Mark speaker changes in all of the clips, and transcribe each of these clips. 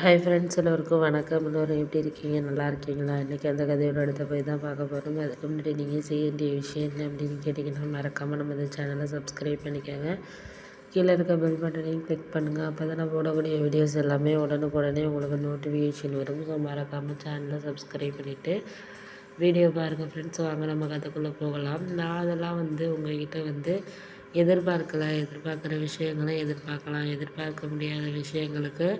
Speaker 1: hi friends எல்லோருக்கும் வணக்கம் எல்லோரும் எப்படி இருக்கீங்க நல்லா இருக்கீங்களா இன்றைக்கி அந்த கதையோட அடுத்த போய் தான் பார்க்க போகிறோம் அதுக்கு முன்னாடி நீங்கள் செய்ய வேண்டிய விஷயம் என்ன அப்படின்னு கேட்டிங்கன்னா மறக்காமல் நம்ம இந்த சேனலை சப்ஸ்கிரைப் பண்ணிக்கோங்க கீழே இருக்க பெல் பட்டனையும் கிளிக் பண்ணுங்கள் அப்போ தான் போடக்கூடிய வீடியோஸ் எல்லாமே உடனுக்குடனே உங்களுக்கு நோட்டிஃபிகேஷன் வரும் ஸோ மறக்காமல் சேனலை சப்ஸ்கிரைப் பண்ணிவிட்டு வீடியோ பாருங்கள் ஃப்ரெண்ட்ஸ் வாங்க நம்ம கதைக்குள்ளே போகலாம் நான் அதெல்லாம் வந்து உங்கள்கிட்ட வந்து எதிர்பார்க்கலை எதிர்பார்க்குற விஷயங்களை எதிர்பார்க்கலாம் எதிர்பார்க்க முடியாத விஷயங்களுக்கு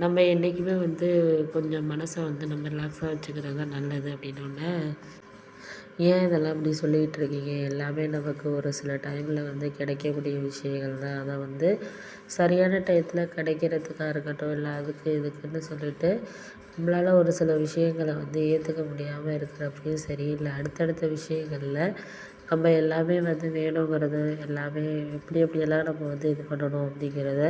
Speaker 1: நம்ம என்றைக்குமே வந்து கொஞ்சம் மனசை வந்து நம்ம ரிலாக்ஸாக வச்சுக்கிறது தான் நல்லது அப்படின்னோடனே ஏன் இதெல்லாம் இப்படி சொல்லிகிட்டு இருக்கீங்க எல்லாமே நமக்கு ஒரு சில டைமில் வந்து கிடைக்கக்கூடிய விஷயங்கள் தான் அதை வந்து சரியான டயத்தில் கிடைக்கிறதுக்காக இருக்கட்டும் இல்லை அதுக்கு இதுக்குன்னு சொல்லிட்டு நம்மளால் ஒரு சில விஷயங்களை வந்து ஏற்றுக்க முடியாமல் இருக்கிறப்பையும் சரி இல்லை அடுத்தடுத்த விஷயங்களில் நம்ம எல்லாமே வந்து வேணுங்கிறது எல்லாமே எப்படி எப்படியெல்லாம் நம்ம வந்து இது பண்ணணும் அப்படிங்கிறத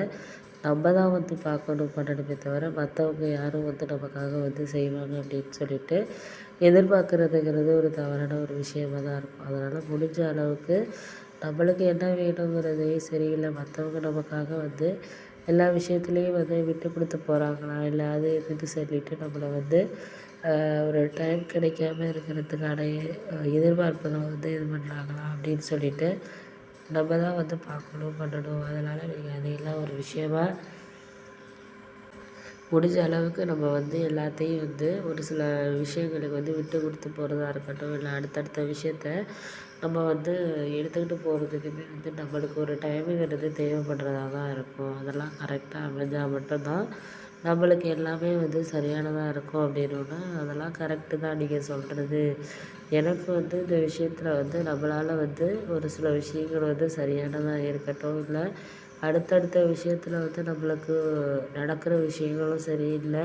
Speaker 1: நம்ம தான் வந்து பார்க்கணும் பண்ணணுமே தவிர மற்றவங்க யாரும் வந்து நமக்காக வந்து செய்வாங்க அப்படின்னு சொல்லிட்டு எதிர்பார்க்குறதுங்கிறது ஒரு தவறான ஒரு விஷயமாக தான் இருக்கும் அதனால் முடிஞ்ச அளவுக்கு நம்மளுக்கு என்ன வேணுங்கிறதே சரியில்லை மற்றவங்க நமக்காக வந்து எல்லா விஷயத்துலேயும் வந்து விட்டு கொடுத்து போகிறாங்களா இல்லை அது இதுன்னு சொல்லிவிட்டு நம்மளை வந்து ஒரு டைம் கிடைக்காம இருக்கிறதுக்கான எதிர்பார்ப்புகளை வந்து இது பண்ணுறாங்களா அப்படின்னு சொல்லிவிட்டு நம்ம தான் வந்து பார்க்கணும் பண்ணணும் அதனால் நீங்கள் அதையெல்லாம் ஒரு விஷயமாக முடிஞ்ச அளவுக்கு நம்ம வந்து எல்லாத்தையும் வந்து ஒரு சில விஷயங்களுக்கு வந்து விட்டு கொடுத்து போகிறதா இருக்கட்டும் இல்லை அடுத்தடுத்த விஷயத்த நம்ம வந்து எடுத்துக்கிட்டு போகிறதுக்குமே வந்து நம்மளுக்கு ஒரு டைமிங்கிறது தேவைப்படுறதா தான் இருக்கும் அதெல்லாம் கரெக்டாக அமைஞ்சால் மட்டும்தான் நம்மளுக்கு எல்லாமே வந்து சரியானதாக இருக்கும் அப்படின்னா அதெல்லாம் கரெக்டு தான் நீங்கள் சொல்கிறது எனக்கு வந்து இந்த விஷயத்தில் வந்து நம்மளால் வந்து ஒரு சில விஷயங்கள் வந்து சரியானதாக இருக்கட்டும் இல்லை அடுத்தடுத்த விஷயத்தில் வந்து நம்மளுக்கு நடக்கிற விஷயங்களும் சரியில்லை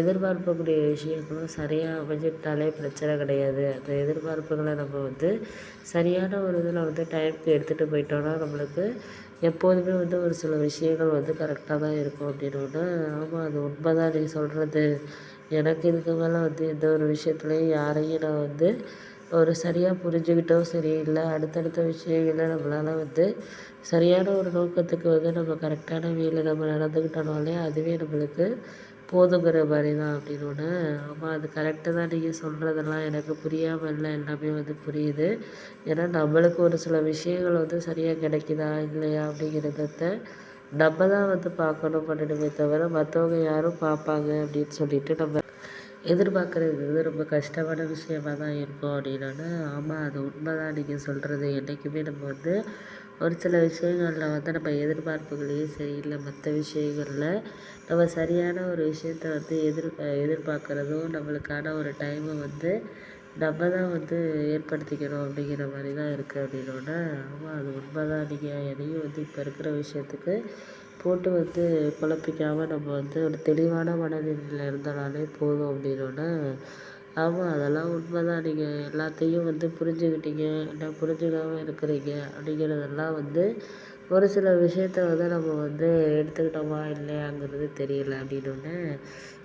Speaker 1: எதிர்பார்க்கக்கூடிய விஷயங்களும் சரியாக அமைஞ்சிட்டாலே பிரச்சனை கிடையாது அந்த எதிர்பார்ப்புகளை நம்ம வந்து சரியான ஒரு இதில் வந்து டைமுக்கு எடுத்துகிட்டு போயிட்டோம்னா நம்மளுக்கு எப்போதுமே வந்து ஒரு சில விஷயங்கள் வந்து கரெக்டாக தான் இருக்கும் அப்படின்னு ஆமாம் அது உண்மை தான் நீங்கள் சொல்கிறது எனக்கு இதுக்கு மேலே வந்து எந்த ஒரு விஷயத்துலையும் யாரையும் நான் வந்து ஒரு சரியாக புரிஞ்சுக்கிட்டோம் சரி இல்லை அடுத்தடுத்த விஷயங்களில் நம்மளால் வந்து சரியான ஒரு நோக்கத்துக்கு வந்து நம்ம கரெக்டான வீல நம்ம நடந்துக்கிட்டோனாலே அதுவே நம்மளுக்கு போதுங்கிற மாதிரி தான் அப்படின்னு ஒன்று ஆமாம் அது கரெக்டு தான் நீங்கள் சொல்கிறதெல்லாம் எனக்கு புரியாமல் இல்லை எல்லாமே வந்து புரியுது ஏன்னா நம்மளுக்கு ஒரு சில விஷயங்கள் வந்து சரியாக கிடைக்குதா இல்லையா அப்படிங்கிறத நம்ம தான் வந்து பார்க்கணும் பண்ணணுமே தவிர மற்றவங்க யாரும் பார்ப்பாங்க அப்படின்னு சொல்லிட்டு நம்ம எதிர்பார்க்குறது வந்து ரொம்ப கஷ்டமான விஷயமா தான் இருக்கும் அப்படின்னோடனே ஆமாம் அது உண்மை தான் நீங்கள் சொல்கிறது என்றைக்குமே நம்ம வந்து ஒரு சில விஷயங்களில் வந்து நம்ம சரி சரியில்லை மற்ற விஷயங்களில் நம்ம சரியான ஒரு விஷயத்த வந்து எதிர் எதிர்பார்க்குறதும் நம்மளுக்கான ஒரு டைமை வந்து நம்ம தான் வந்து ஏற்படுத்திக்கணும் அப்படிங்கிற மாதிரி தான் இருக்குது அப்படின்னோடனே ஆமாம் அது உண்மை தான் நீங்கள் எதையும் வந்து இப்போ இருக்கிற விஷயத்துக்கு போட்டு வந்து குழப்பிக்காமல் நம்ம வந்து ஒரு தெளிவான மனநிலையில் இருந்தனாலே போதும் அப்படின்னோடனே ஆமாம் அதெல்லாம் உண்மை தான் நீங்கள் எல்லாத்தையும் வந்து புரிஞ்சுக்கிட்டீங்க இல்லை புரிஞ்சுக்காமல் இருக்கிறீங்க அப்படிங்கிறதெல்லாம் வந்து ஒரு சில விஷயத்த வந்து நம்ம வந்து எடுத்துக்கிட்டோமா இல்லையாங்கிறது தெரியல அப்படின்னோடனே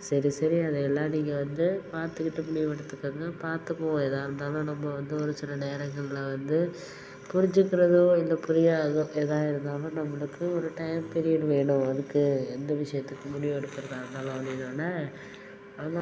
Speaker 1: சரி சரி அதையெல்லாம் நீங்கள் வந்து பார்த்துக்கிட்டு முடிவு எடுத்துக்கோங்க பார்த்துப்போம் எதாக இருந்தாலும் நம்ம வந்து ஒரு சில நேரங்களில் வந்து புரிஞ்சுக்கிறதோ இல்லை புரியாதோ எதாக இருந்தாலும் நம்மளுக்கு ஒரு டைம் பீரியட் வேணும் அதுக்கு எந்த விஷயத்துக்கு முடிவு எடுக்கிறதா இருந்தாலும் அப்படின்னோடனே ஆனால்